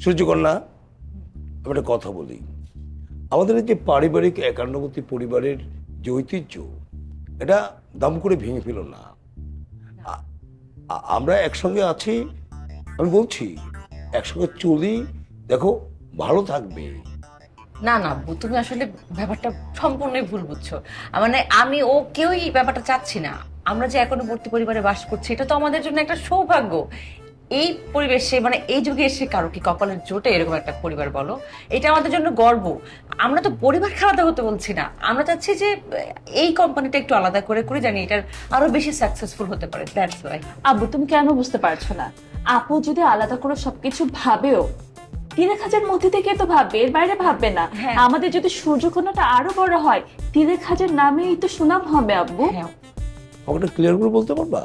সূর্যকন্যা আমি একটা কথা বলি। আমাদের যে পারিবারিক একান্নবর্তী পরিবারের যে ঐতিহ্য এটা দাম করে ভেঙে ফেলো না। আমরা একসঙ্গে আছি আমি বলছি একসঙ্গে চলি দেখো ভালো থাকবে। না না তুমি আসলে ব্যাপারটা সম্পূর্ণই ভুল বুঝছ। মানে আমি ও কেউই ব্যাপারটা চাচ্ছি না। আমরা যে এখনবর্তী পরিবারে বাস করছি এটা তো আমাদের জন্য একটা সৌভাগ্য। এই পরিবেশে মানে এই যুগে এসে কারও কি কপালের জোটে এরকম একটা পরিবার বলো? এটা আমাদের জন্য গর্ব। আমরা তো পরিবার খালাদা হতে বলছি না। আমরা চাচ্ছি যে এই কোম্পানিটা একটু আলাদা করে করে জানি এটার আরও বেশি সাকসেসফুল হতে পারে। দ্যাটস ওয়াই আব্বু তুমি কেন বুঝতে পারছ না? আপু যদি আলাদা করে সবকিছু ভাবেও তিলেক হাজার মধ্যে থেকে তো ভাববে এর বাইরে ভাববে না। হ্যাঁ। আমাদের যদি সূর্যকন্যাটা আরও বড় হয় তিলেক হাজার নামেই তো সুনাম হবে আব্বু। হ্যাঁ। ক্লিয়ার করে বলতে পারবা?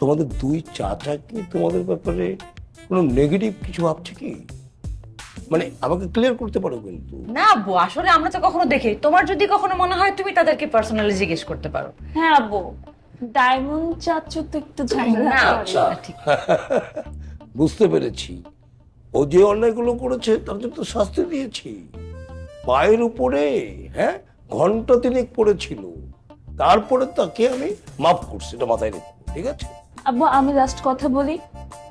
তোমাদের দুই চাচা কি তোমাদের ব্যাপারে কোনো নেগেটিভ কিছু ভাবছে কি? মানে আমাকে ক্লিয়ার করতে পারো কিন্তু। না আব্বু আসলে আমরা তো কখনো দেখি। তোমার যদি কখনো মনে হয় তুমি তাদেরকে পার্সোনালি জিজ্ঞেস করতে পারো। হ্যাঁ আব্বু ডায়মন্ড চাচ্ছ তো একটু ঝামেলা না আচ্ছা, ঠিক। বুঝতে পেরেছি। ও যে অন্যায়গুলো করেছে তার জন্য তো শাস্তি দিয়েছি। পায়ের উপরে হ্যাঁ ঘণ্টা তিনেক পড়েছিল। তারপরে তাকে আমি মাফ করছি এটা মাথায় রেখে ঠিক আছে? আব্বু আমি লাস্ট কথা বলি।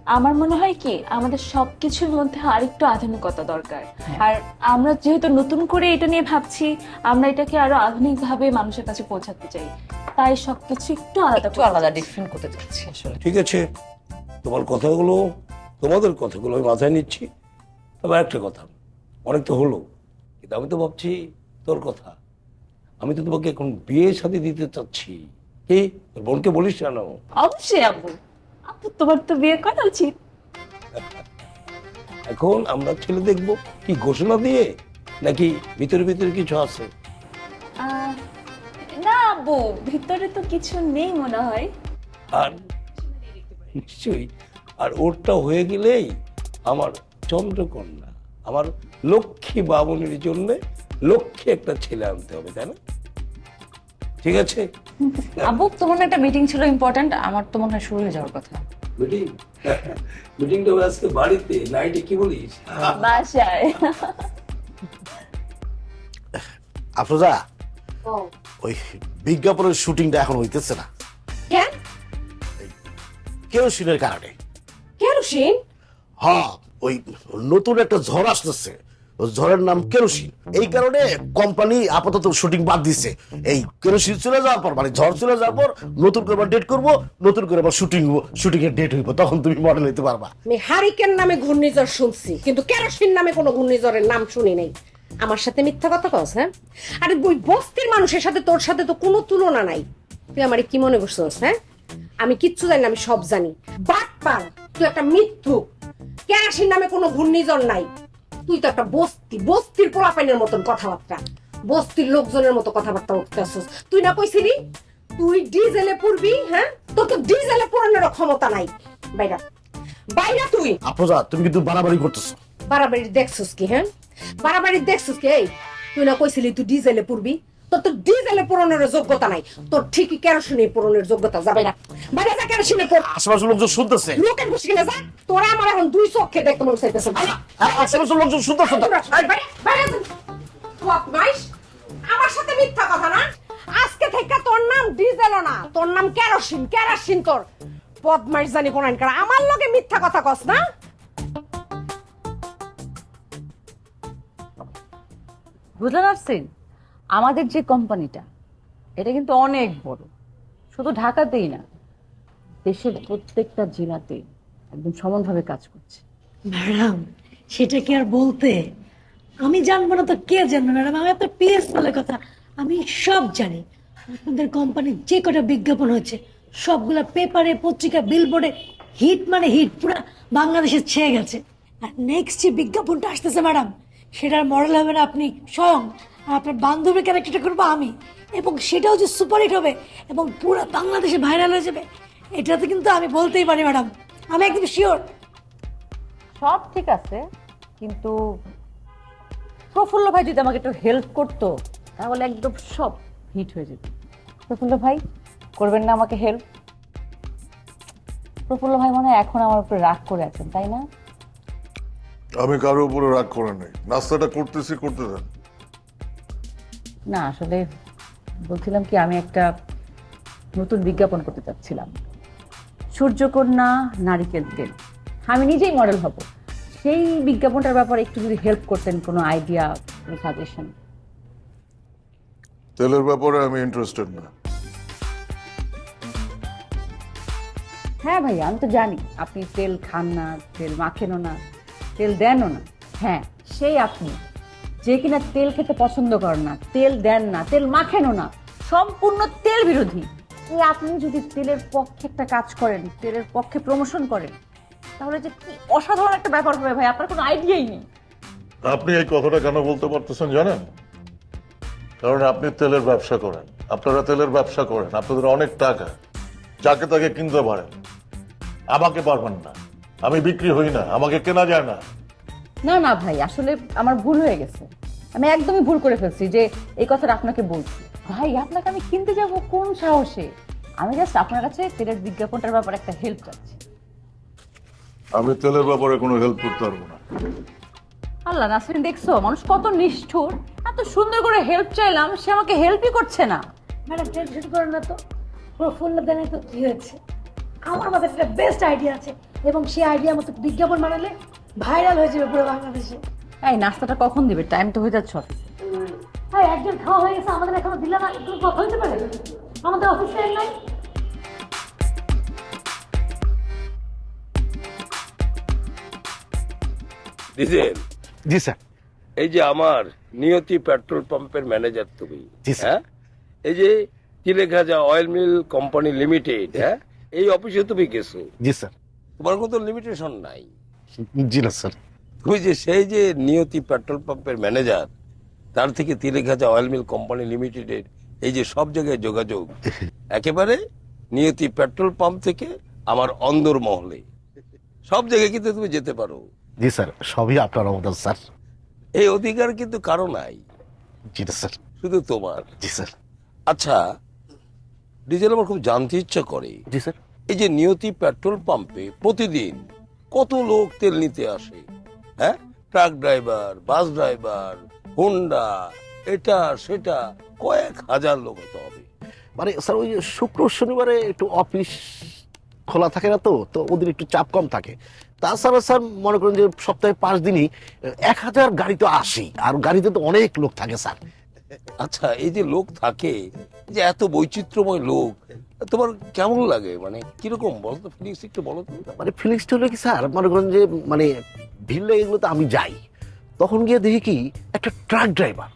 আমার মনে হয় কি আমাদের সবকিছুর মধ্যে আরেকটু আধুনিকতা দরকার। আর আমরা যেহেতু নতুন করে এটা নিয়ে ভাবছি আমরা এটাকে আরও আধুনিক ভাবে মানুষের কাছে পৌঁছাতে চাই। তাই সবকিছু একটু আলাদা একটু আলাদা। ডিফারেন্ট করতে চাচ্ছি আসলে। ঠিক আছে। তোমার কথাগুলো তোমাদের কথাগুলো আমি মাথায় নিচ্ছি। তবে একটা কথা অনেক তো হলো। কিন্তু আমি তো ভাবছি তোর কথা। আমি তো তোমাকে এখন বিয়ে সাথে দিতে চাচ্ছি। কি? তোর বোনকে বলিস কেন? অবশ্যই আব্বু। আপু তোমার তো বিয়ে করা উচিত। এখন আমরা ছেলে দেখব কি ঘোষণা দিয়ে নাকি ভিতরে ভিতরে কিছু আছে? না আব্বু ভিতরে তো কিছু নেই মনে হয়। আর নিশ্চয়ই আর ওরটা হয়ে গেলেই আমার চন্দ্রকন্যা আমার লক্ষ্মী বাবনের জন্য লক্ষ্মী একটা ছেলে আনতে হবে তাই না? ঠিক আছে? আব্বু তোমার একটা মিটিং ছিল ইম্পর্ট্যান্ট আমার তো মনে হয় শুরু হয়ে যাওয়ার কথা। মিটিং মিটিংটা আজকে বাড়িতে নাইটে কি বলিস? বাসায়। আফরোজা ওই বিজ্ঞাপনের শুটিংটা এখন হইতেছে না। কেন? কেরোসিনের কারণে। কেরোসিন? হ্যাঁ ওই নতুন একটা ঝড় আসতেছে। ঝড়ের নাম কেরোসিন। এই কারণে কোম্পানি আপাতত শুটিং বাদ দিছে। এই কেরোসিন চলে যাওয়ার পর মানে ঝড় চলে যাওয়ার পর নতুন করে ডেট করব, নতুন করে আবার শুটিং শুটিং এর ডেট হইব, তখন তুমি মডেল হইতে পারবা। আমি হারিকেন নামে ঘূর্ণিঝড় শুনছি, কিন্তু কেরোসিন নামে কোনো ঘূর্ণিঝড়ের নাম শুনি নাই। আমার সাথে মিথ্যা কথা কস হ্যাঁ? আরে ওই বস্তির মানুষের সাথে তোর সাথে তো কোনো তুলনা নাই। তুই আমারে কি মনে করছিস হ্যাঁ? আমি কিচ্ছু জানি না, আমি সব জানি। বাট পার, তুই একটা মিথ্যু কেরোসিন নামে কোনো ঘূর্ণিঝড় নাই। তুই তো একটা বস্তি বস্তির পোলাপাইনের মতন কথাবার্তা। বস্তির লোকজনের মতো কথাবার্তা উঠতেছিস তুই না কইছিলি? তুই ডিজেলে পুরবি হ্যাঁ? তোর তো ডিজেলে পুরানোর ক্ষমতা নাই। বাইরা বাইরা তুই। আপুজা তুমি কিন্তু বাড়াবাড়ি করতেছ। বাড়াবাড়ি দেখছিস কি হ্যাঁ? বাড়াবাড়ি দেখছিস কি? এই তুই না কইছিলি তুই ডিজেলে পড়বি? তোর তো ডিজেলে পূরণের যোগ্যতা নাই। তোর ঠিকই কেরোসিনে পূরণের যোগ্যতা যাবে না। বাইরে যা কেরোসিনে লোকজন শুনতেছে। লোকের মুশকিলে যা। তোরা আমার এখন দুই চোখে দেখতে মনে চাইতেছে। লোকজন শুনতেছে তো। বাইরে আমার সাথে মিথ্যা কথা না। আজকে থেকে তোর নাম ডিজেল না। তোর নাম কেরোসিন কেরোসিন তোর। বদমাইশ জানি কোন আমার লোকে মিথ্যা কথা কস না। বুঝতে পারছেন আমাদের যে কোম্পানিটা, এটা কিন্তু অনেক বড়। শুধু ঢাকাতেই না, দেশের প্রত্যেকটা জেলাতে একদম সমানভাবে কাজ করছে। ম্যাডাম, সেটা কি আর বলতে? আমি জানব না তো কে জানবে? ম্যাডাম, আমি আপনার পিএস বলে কথা, আমি সব জানি। আপনাদের কোম্পানির যে কটা বিজ্ঞাপন হচ্ছে সবগুলা পেপারে, পত্রিকা বিলবোর্ডে হিট মানে হিট পুরো বাংলাদেশে ছেয়ে গেছে। আর নেক্সট যে বিজ্ঞাপনটা আসতেছে, ম্যাডাম, সেটার মডেল হবেন আপনি স্বয়ং আপনার বান্ধবীর ক্যারেক্টারটা করব আমি। এবং সেটাও যে সুপারহিট হবে এবং পুরো বাংলাদেশে ভাইরাল হয়ে যাবে এটাতে কিন্তু আমি বলতেই পারি ম্যাডাম আমি একদম শিওর সব ঠিক আছে কিন্তু প্রফুল্ল ভাই যদি আমাকে একটু হেল্প করতো তাহলে একদম সব হিট হয়ে যেত। প্রফুল্ল ভাই করবেন না আমাকে হেল্প প্রফুল্ল ভাই মনে হয় এখন আমার উপরে রাগ করে আছেন তাই না? আমি কারও উপরে রাগ করে নাই। নাস্তাটা করতেছি করতে দেন। না আসলে বলছিলাম কি আমি একটা নতুন বিজ্ঞাপন করতে চাচ্ছিলাম। সূর্যকন্যা নারিকেল তেল। আমি নিজেই মডেল হব। সেই বিজ্ঞাপনটার ব্যাপারে একটু যদি হেল্প করতেন কোনো আইডিয়া কোনো সাজেশন তেলের ব্যাপারে আমি ইন্টারেস্টেড না। হ্যাঁ ভাই আমি তো জানি আপনি তেল খান না তেল মাখেনও না তেল দেনও না। হ্যাঁ সেই আপনি। যে কিনা তেল খেতে পছন্দ করেন না, তেল দেন না, তেল মাখেনও না, সম্পূর্ণ তেল বিরোধী। এই আপনি যদি তেলের পক্ষে একটা কাজ করেন, তেলের পক্ষে প্রমোশন করেন, তাহলে যে কি অসাধারণ একটা ব্যাপার হবে ভাই, আপনার কোনো আইডিয়াই নেই। আপনি এই কথাটা কেন বলতে পারতেছেন জানেন? কারণ আপনি তেলের ব্যবসা করেন, আপনারা তেলের ব্যবসা করেন, আপনাদের অনেক টাকা, যাকে তাকে কিনতে পারেন। আমাকে পারবেন না, আমি বিক্রি হই না, আমাকে কেনা যায় না। না না ভাই আসলে আমার ভুল হয়ে গেছে। আমি একদমই ভুল করে ফেলছি যে এই কথাটা আপনাকে বলছি। ভাই আপনাকে আমি কিনতে যাব কোন সাহসে? আমি জাস্ট আপনার কাছে তেলের বিজ্ঞাপনটার ব্যাপারে একটা হেল্প চাচ্ছি। আমি তেলের ব্যাপারে কোনো হেল্প করতে পারব না। আল্লাহ নাসরিন দেখছ মানুষ কত নিষ্ঠুর। এত সুন্দর করে হেল্প চাইলাম সে আমাকে হেল্পই করছে না। ম্যাডাম টেনশন করেন না তো প্রফুল্ল দানে তো কি হয়েছে? আমার মাথায় একটা বেস্ট আইডিয়া আছে এবং সেই আইডিয়া মতো বিজ্ঞাপন বানালে ভাইরাল হয়ে যাবে পুরো বাংলাদেশে। এই নাস্তাটা কখন দিবে? টাইম তো হয়ে যাচ্ছে অফিসে হ্যাঁ একজন খাওয়া হয়ে গেছে আমাদের এখনও দিলে না একটু কথা হতে পারে? আমাদের অফিস টাইম নাই। ডিজেল জি স্যার। এই যে আমার নিয়তি পেট্রোল পাম্পের ম্যানেজার তুমি জি, স্যার। হ্যাঁ? এই যে চিলেখাজা অয়েল মিল কোম্পানি লিমিটেড হ্যাঁ? এই অফিসে তুমি গেছো। জি স্যার। তোমার কোনো লিমিটেশন নাই। জি না স্যার। তুমি যে সেই যে নিয়তি পেট্রোল পাম্পের ম্যানেজার তার থেকে তিলেখাজা অয়েল মিল কোম্পানি লিমিটেডের এই যে সব জায়গায় যোগাযোগ একেবারে নিয়তি পেট্রোল পাম্প থেকে আমার অন্দর মহলে। সব জায়গায় কিন্তু তুমি যেতে পারো। জি স্যার সবই আপনার অবদান স্যার। এই অধিকার কিন্তু কারও নাই। জি না স্যার। শুধু তোমার। জি স্যার। আচ্ছা ডিজেল আমার খুব জানতে ইচ্ছা করে। জি স্যার। এই যে নিয়তি পেট্রোল পাম্পে প্রতিদিন কত লোক তেল নিতে আসে? হ্যাঁ? Truck driver, bus driver, Honda, এটা, সেটা, কয়েক হাজার লোক হতে হবে। মানে স্যার, ওই শুক্র শনিবারে একটু অফিস খোলা থাকে না তো তো ওদের একটু চাপ কম থাকে। তাছাড়া স্যার, মনে করেন যে সপ্তাহে পাঁচ দিনই এক হাজার গাড়ি তো আসি আর গাড়িতে তো অনেক লোক থাকে স্যার। আচ্ছা এই যে লোক থাকে যে এত বৈচিত্র্যময় লোক, তোমার কেমন লাগে? মানে কীরকম? বলো তো ফিলিংস একটু বলো তো। মানে ফিলিংসটা হলো কি স্যার, মনে করেন যে মানে ভিড় এগুলোতে আমি যাই। তখন গিয়ে দেখি কি, একটা ট্রাক ড্রাইভার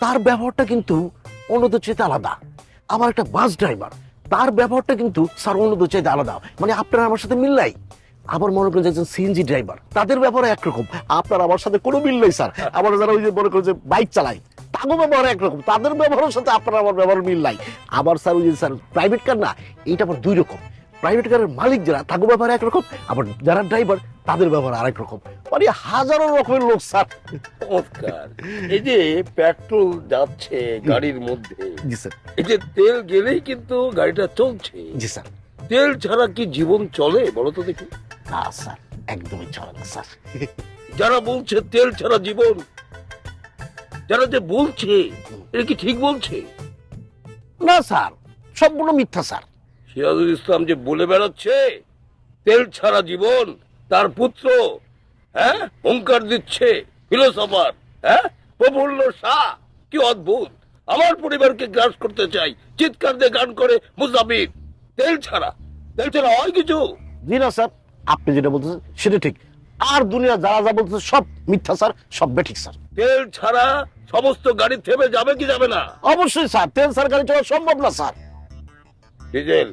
তার ব্যবহারটা কিন্তু অন্যদের চাইতে আলাদা। আবার একটা বাস ড্রাইভার তার ব্যবহারটা কিন্তু স্যার অন্যদের চাইতে আলাদা। মানে আপনার আমার সাথে মিল নাই? আবার মনে করেন একজন সিএনজি ড্রাইভার তাদের ব্যাপারে একরকম। আপনার আমার সাথে কোনো মিল নেই স্যার। আবার যারা ওই যে মনে করেন যে বাইক চালায় তাদের ব্যবহার একরকম। তাদের ব্যবহারের সাথে আপনার আমার ব্যবহার মিল নাই। আবার স্যার ওই যে স্যার প্রাইভেট কার না এইটা আবার দুই রকম। প্রাইভেট কারের মালিক যারা তাদের ব্যবহার একরকম। আবার যারা ড্রাইভার তাদের ব্যবহার আরেক রকম। মানে হাজারো রকমের লোক স্যার। এই যে পেট্রোল যাচ্ছে গাড়ির মধ্যে জি স্যার। এই যে তেল গেলেই কিন্তু গাড়িটা চলছে। জি স্যার। তেল ছাড়া কি জীবন চলে? বলো তো দেখি। না স্যার। একদমই চলে না স্যার। যারা বলছে তেল ছাড়া জীবন যারা যে বলছে এটা কি ঠিক বলছে? না স্যার। সম্পূর্ণ মিথ্যা স্যার। সিরাজুল ইসলাম যে বলে বেড়াচ্ছে তেল ছাড়া জীবন তার পুত্র হ্যাঁ হুঙ্কার দিচ্ছে ফিলোসফার হ্যাঁ প্রফুল্ল শাহ কি অদ্ভুত। আমার পরিবারকে গ্রাস করতে চাই চিৎকার দিয়ে গান করে মুজাবির। তেল ছাড়া তেল ছাড়া হয় কিছু? জি না স্যার। আপনি যেটা বলতেছেন সেটা ঠিক। আর দুনিয়া যারা যা বলতেছে সব মিথ্যা স্যার সব বেঠিক স্যার। তেল ছাড়া সমস্ত গাড়ি থেমে যাবে কি যাবে না? অবশ্যই স্যার তেল স্যার গাড়ি চলা সম্ভব না স্যার। ডিজেল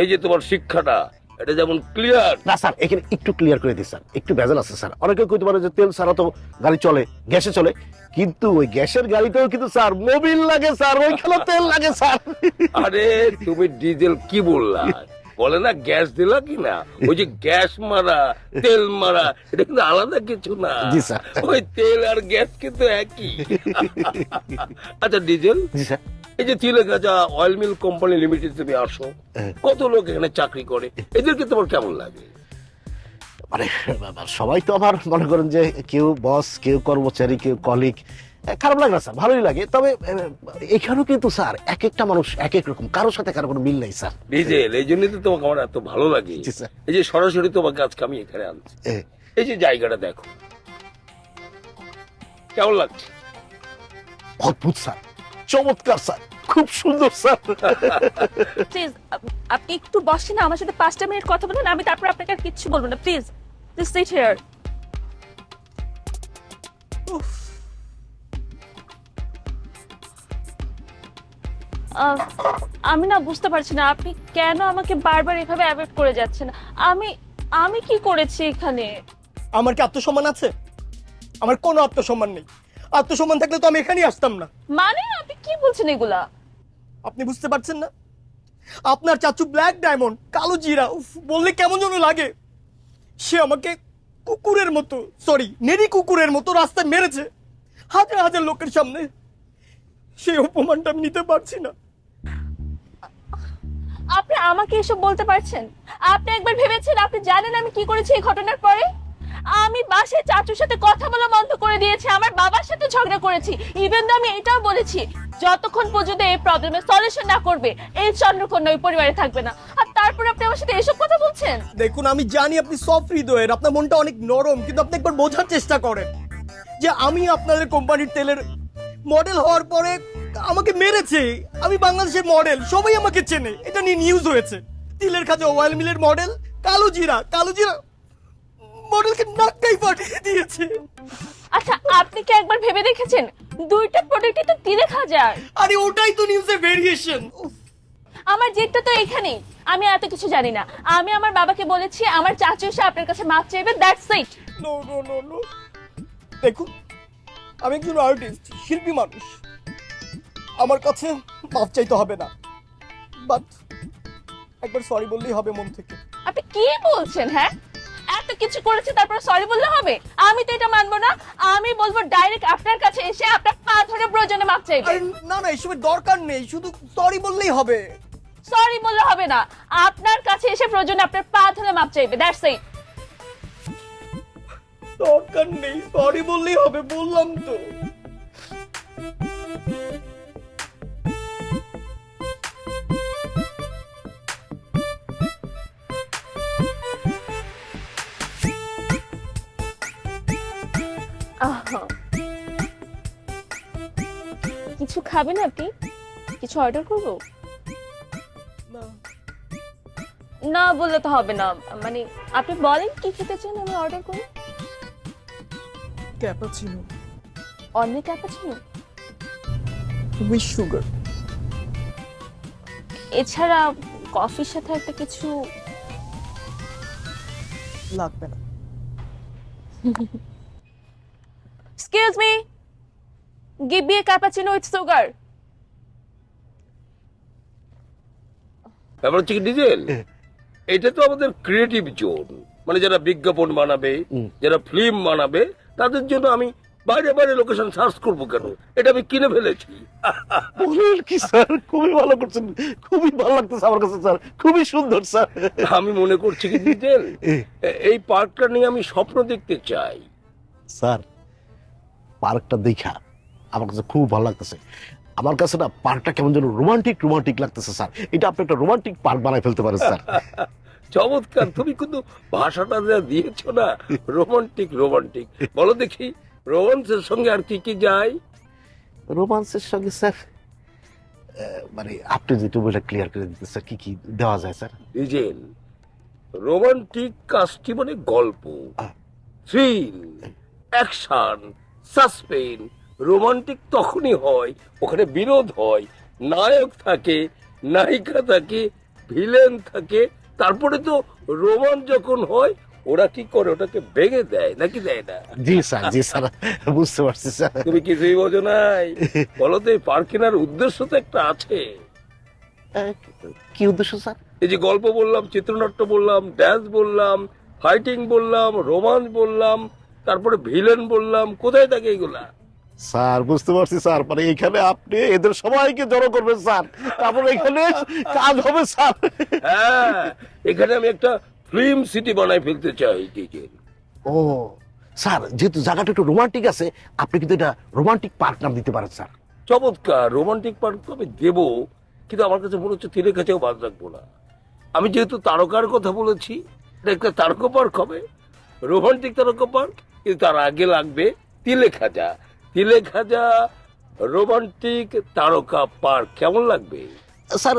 এই যে তোমার শিক্ষাটা এটা যেমন ক্লিয়ার না স্যার এখানে একটু ক্লিয়ার করে দিই স্যার। একটু ভেজাল আছে স্যার। অনেকে কইতে পারে যে তেল ছাড়া তো গাড়ি চলে গ্যাসে চলে। কিন্তু ওই গ্যাসের গাড়িতেও কিন্তু স্যার মোবিল লাগে স্যার। ওইখানে তেল লাগে স্যার। আরে তুমি ডিজেল কি বললা? বলে না গ্যাস দিলা কি না ওই যে গ্যাস মারা তেল মারা এটা কিন্তু আলাদা কিছু না। ওই তেল আর গ্যাস কিন্তু একই। আচ্ছা ডিজেল? এই যে তিলেগাজা অয়েল মিল কোম্পানি লিমিটেড তুমি আসো। হ্যাঁ। কত লোক এখানে চাকরি করে? এদেরকে তোমার কেমন লাগে? মানে সবাই তো আমার মনে করেন যে কেউ বস কেউ কর্মচারী কেউ কলিগ খারাপ লাগে না স্যার ভালোই লাগে। তবে এখানেও কিন্তু স্যার এক একটা মানুষ এক এক রকম। কারোর সাথে কারও কোনো মিল নাই স্যার। ডিজেল এই জন্যই তো তোমাকে আমার এত ভালো লাগে। এই যে সরাসরি তোমাকে আজকে আমি এখানে আনছি। এই যে জায়গাটা দেখো। কেমন লাগছে? অদ্ভুত স্যার। চমৎকার স্যার। খুব সুন্দর স্যার। প্লিজ আপনি একটু বসেন না আমার সাথে পাঁচটা মিনিট কথা বলুন আমি তারপর আপনাকে আর কিচ্ছু বলব না। প্লিজ প্লিজ সিট হিয়ার আমি না বুঝতে পারছি না আপনি কেন আমাকে বারবার এভাবে অ্যাভয়েড করে যাচ্ছেন? আমি আমি কি করেছি এখানে? আমার কি আত্মসম্মান আছে? আমার কোনো আত্মসম্মান নেই। আত্মসম্মান থাকলে তো আমি এখানেই আসতাম না। মানে আপনি কি বলছেন এগুলা? আপনি বুঝতে পারছেন না? আপনার চাচু ব্ল্যাক ডায়মন্ড কালো জিরা উফ, বললে কেমন যেন লাগে। সে আমাকে কুকুরের মতো সরি নেরি কুকুরের মতো রাস্তায় মেরেছে। হাজার হাজার লোকের সামনে সেই অপমানটা আমি নিতে পারছি না। আপনি আমাকে এসব বলতে পারছেন? আপনি একবার ভেবেছেন আপনি জানেন আমি কি করেছি এই ঘটনার পরে? আমি বাসায় চাচুর সাথে কথা বলা বন্ধ করে দিয়েছি আমার বাবার সাথে ঝগড়া করেছি। ইভেন তো আমি এটাও বলেছি যতক্ষণ পর্যন্ত এই প্রবলেমের সলিউশন না করবে এই চন্দ্রকন্যা ওই পরিবারে থাকবে না। আর তারপর আপনি আমার সাথে এসব কথা বলছেন? দেখুন আমি জানি আপনি সফট হৃদয়ের আপনার মনটা অনেক নরম কিন্তু আপনি একবার বোঝার চেষ্টা করেন যে আমি আপনাদের কোম্পানির তেলের মডেল হওয়ার পরে আমাকে মেরেছে। আমি বাংলাদেশের মডেল সবাই আমাকে চেনে। এটা নিয়ে নিউজ হয়েছে। তিলের খাজা অয়েল মিলের মডেল কালো জিরা কালো জিরা মডেলকে নাক্কাই পাঠিয়ে দিয়েছে। আচ্ছা আপনি কি একবার ভেবে দেখেছেন? দুইটা প্রোডাক্টই তো তিলে হাজার আরে ওটাই তো নিউজের ভেরিয়েশন আমার জেটটা তো এখানেই। আমি এত কিছু জানি না। আমি আমার বাবাকে বলেছি আমার চাচু এসে আপনার কাছে মাপ চাইবে that's it no no no no দেখুন আমি একজন আর্টিস্ট শিল্পী মানুষ। আমার কাছে মাপ চাইতে হবে না। বাট একবার সরি বললেই হবে মন থেকে। আপনি কি বলছেন হ্যাঁ? এত কিছু করেছে তারপর সরি বললে হবে? আমি তো এটা মানবো না। আমি বলব ডাইরেক্ট আপনার কাছে এসে আপনার পা ধরে প্রয়োজনে মাপ চাইবে। আরে না না এসবের দরকার নেই শুধু সরি বললেই হবে। সরি বললে হবে না। আপনার কাছে এসে প্রয়োজনে আপনার পা ধরে মাপ চাইবে দ্যাটস ইট দরকার নেই সরি বললেই হবে বললাম তো। কিছু খাবেন আপনি? কিছু অর্ডার করব? না। বললে তো হবে না। মানে আপনি বলেন কি খেতে চান আমি অর্ডার করি ক্যাপাচিনো অন্য ক্যাপাচিনো উইথ সুগার এছাড়া কফির সাথে একটা কিছু লাগবে না। Excuse me give me a cappuccino with sugar ব্যাপার হচ্ছে কি ডিজেল? এটা তো আমাদের ক্রিয়েটিভ জোন মানে যারা বিজ্ঞাপন বানাবে যারা ফিল্ম বানাবে তাদের জন্য আমি বাইরে বাইরে লোকেশন সার্চ করব কেন? এটা আমি কিনে ফেলেছি। বলেন কি স্যার? খুবই ভালো করছেন। খুবই ভালো লাগতেছে আমার কাছে স্যার। খুবই সুন্দর স্যার। আমি মনে করছি কি এই পার্কটা নিয়ে আমি স্বপ্ন দেখতে চাই। স্যার পার্কটা দেখা আমার কাছে খুব ভালো লাগতেছে। আমার কাছে না পার্কটা কেমন যেন রোমান্টিক রোমান্টিক লাগতেছে স্যার। এটা আপনি একটা রোমান্টিক পার্ক বানায় ফেলতে পারেন স্যার। চমৎকার। তুমি কিন্তু ভাষাটা যা দিয়েছ না রোমান্টিক রোমান্টিক। বলো দেখি রোমান্সের সঙ্গে আর কি কি যায়? রোমান্সের সঙ্গে স্যার মানে আপনি যেটু বলে ক্লিয়ার করে দিতে স্যার কি কি দেওয়া যায় স্যার? ডিজেল রোমান্টিক কাজটি মানে গল্প থ্রিল অ্যাকশন সাসপেন রোমান্টিক তখনই হয় ওখানে বিরোধ হয়। নায়ক থাকে নায়িকা থাকে ভিলেন থাকে তারপরে তো রোমান যখন হয় ওরা কি করে? ওটাকে ভেঙে দেয় নাকি দেয় না? জি স্যার জি স্যার বুঝতে পারছি স্যার। তুমি কিছুই বোঝো নাই। বলো তো এই পার্ক কেনার উদ্দেশ্য তো একটা আছে। কি উদ্দেশ্য স্যার? এই যে গল্প বললাম চিত্রনাট্য বললাম ড্যান্স বললাম ফাইটিং বললাম রোমান্স বললাম তারপরে ভিলেন বললাম কোথায় থাকে এগুলা? স্যার বুঝতে পারছি স্যার মানে এখানে আপনি এদের সবাইকে জড়ো করবেন স্যার। তারপর এখানে কাজ হবে স্যার। হ্যাঁ এখানে আমি একটা ফিল্ম সিটি বানাই ফেলতে চাই ও স্যার যেহেতু জায়গাটা একটু রোমান্টিক আছে আপনি কিন্তু এটা রোমান্টিক পার্ক নাম দিতে পারেন স্যার। চমৎকার রোমান্টিক পার্ক তো আমি দেবো কিন্তু আমার কাছে মনে হচ্ছে তিনের কাছেও বাদ রাখব না। আমি যেহেতু তারকার কথা বলেছি এটা একটা তারকা পার্ক হবে রোমান্টিক তারকা পার্ক কিন্তু তার আগে লাগবে তিলে খাজা তিলে খাজা রোমান্টিক তারকা পার্ক কেমন লাগবে? স্যার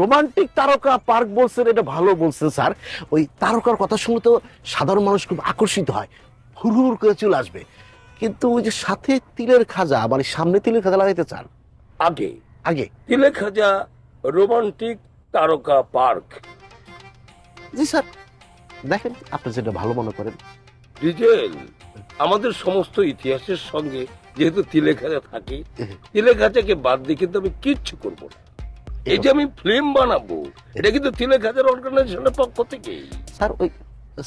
রোমান্টিক তারকা পার্ক বলছেন এটা ভালো বলছেন স্যার। ওই তারকার কথা শুনে তো সাধারণ মানুষ খুব আকর্ষিত হয়। হুর হুর করে চলে আসবে। কিন্তু ওই যে সাথে তিলের খাজা মানে সামনে তিলের খাজা লাগাইতে চান। আগে? আগে। তিলে খাজা রোমান্টিক তারকা পার্ক। জি স্যার। দেখেন আপনি যেটা ভালো মনে করেন। ডিজেল আমাদের সমস্ত ইতিহাসের সঙ্গে যেহেতু তিলে খাঁচা থাকে কে বাদ দিয়ে কিন্তু আমি কিচ্ছু করব না। এই যে আমি ফিল্ম বানাবো, এটা কিন্তু তিলে খাঁচার অর্গানাইজেশনের পক্ষ থেকে স্যার, ওই,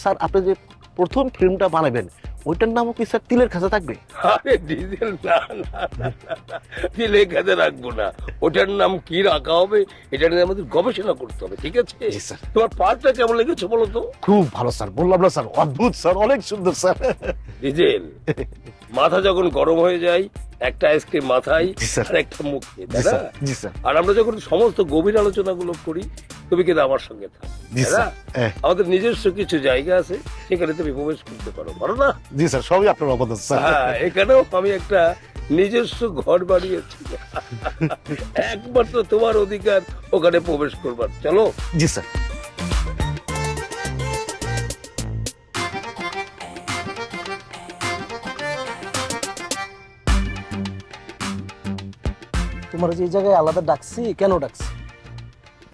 স্যার, আপনি যে প্রথম ফিল্মটা বানাবেন ওইটার নামও কি স্যার তিলের খাঁচা থাকবে? আরে ডিজেল না না না, না, না। তিলে খাজা রাখব না। ওটার নাম কি রাখা হবে এটা নিয়ে আমাদের গবেষণা করতে হবে ঠিক আছে? জি, স্যার। তোমার পার্টটা কেমন লেগেছে বলো তো? খুব ভালো স্যার। বললাম না স্যার। অদ্ভুত স্যার। অনেক সুন্দর স্যার। ডিজেল মাথা যখন গরম হয়ে যায় একটা আইসক্রিম মাথায় আর একটা মুখে তাই না? আর আমরা যখন সমস্ত গভীর আলোচনাগুলো করি তুমি কিন্তু আমার সঙ্গে থাকো। আমাদের নিজস্ব কিছু জায়গা আছে সেখানে তুমি প্রবেশ করতে পারো পারো না? জি স্যার সবই আপনার অবদান হ্যাঁ এখানেও আমি একটা নিজস্ব ঘর বানিয়েছি। একমাত্র তোমার অধিকার ওখানে প্রবেশ করবার চলো? জি স্যার। তোমার যে এই জায়গায় আলাদা ডাকছি, কেন ডাকছি?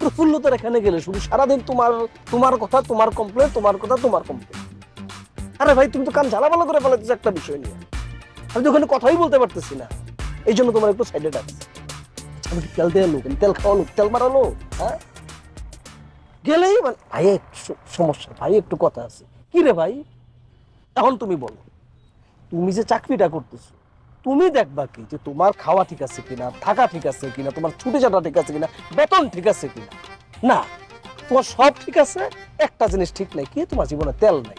প্রফুল্লতার এখানে গেলে শুধু সারাদিন তোমার তোমার কথা, তোমার কমপ্লেন তোমার কথা, তোমার কমপ্লেন আরে ভাই, তুমি তো কান ঝালাপালা করে ফেলাচ্ছ একটা বিষয় নিয়ে। আমি তো ওখানে কথাই বলতে পারতেছি না। এই জন্য তোমার একটু সাইডে ডাকছি। আমি তেল দেওয়া লোক তেল খাওয়া লোক তেল মারা হ্যাঁ? গেলেই মানে ভাই, একটু সমস্যা, ভাই, একটু কথা আছে। কি রে ভাই? এখন তুমি বলো, তুমি যে চাকরিটা করতেছো তুমি দেখবা কি যে তোমার খাওয়া ঠিক আছে কিনা, থাকা ঠিক আছে কিনা, তোমার ছুটি যাটা ঠিক আছে কিনা, বেতন ঠিক আছে কিনা? না, তোমার সব ঠিক আছে, একটা জিনিস ঠিক নাই কি, তোমার জীবনে তেল নাই।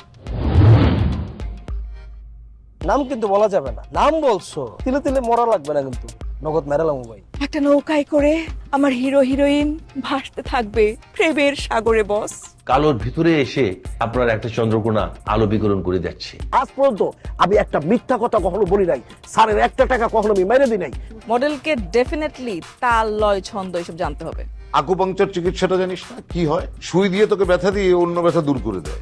নাম কিন্তু বলা যাবে না। নাম বলছো, তিলে তিলে মরা লাগবে না কিন্তু। নগদ মেরালাম ভাই। একটা নৌকায় করে আমার হিরো হিরোইন ভাসতে থাকবে প্রেমের সাগরে বস। কালোর ভিতরে এসে আপনার একটা চন্দ্রকোনা আলো বিকরণ করে যাচ্ছে। আজ পর্যন্ত আমি একটা মিথ্যা কথা কখনো বলি নাই। স্যারের একটা টাকা কখনো আমি মেরে দিই নাই। মডেলকে ডেফিনেটলি তাল লয় ছন্দ এসব জানতে হবে। আকুপাংচার চিকিৎসাটা জানিস না? কি হয়? সুই দিয়ে তোকে ব্যথা দিয়ে অন্য ব্যথা দূর করে দেয়।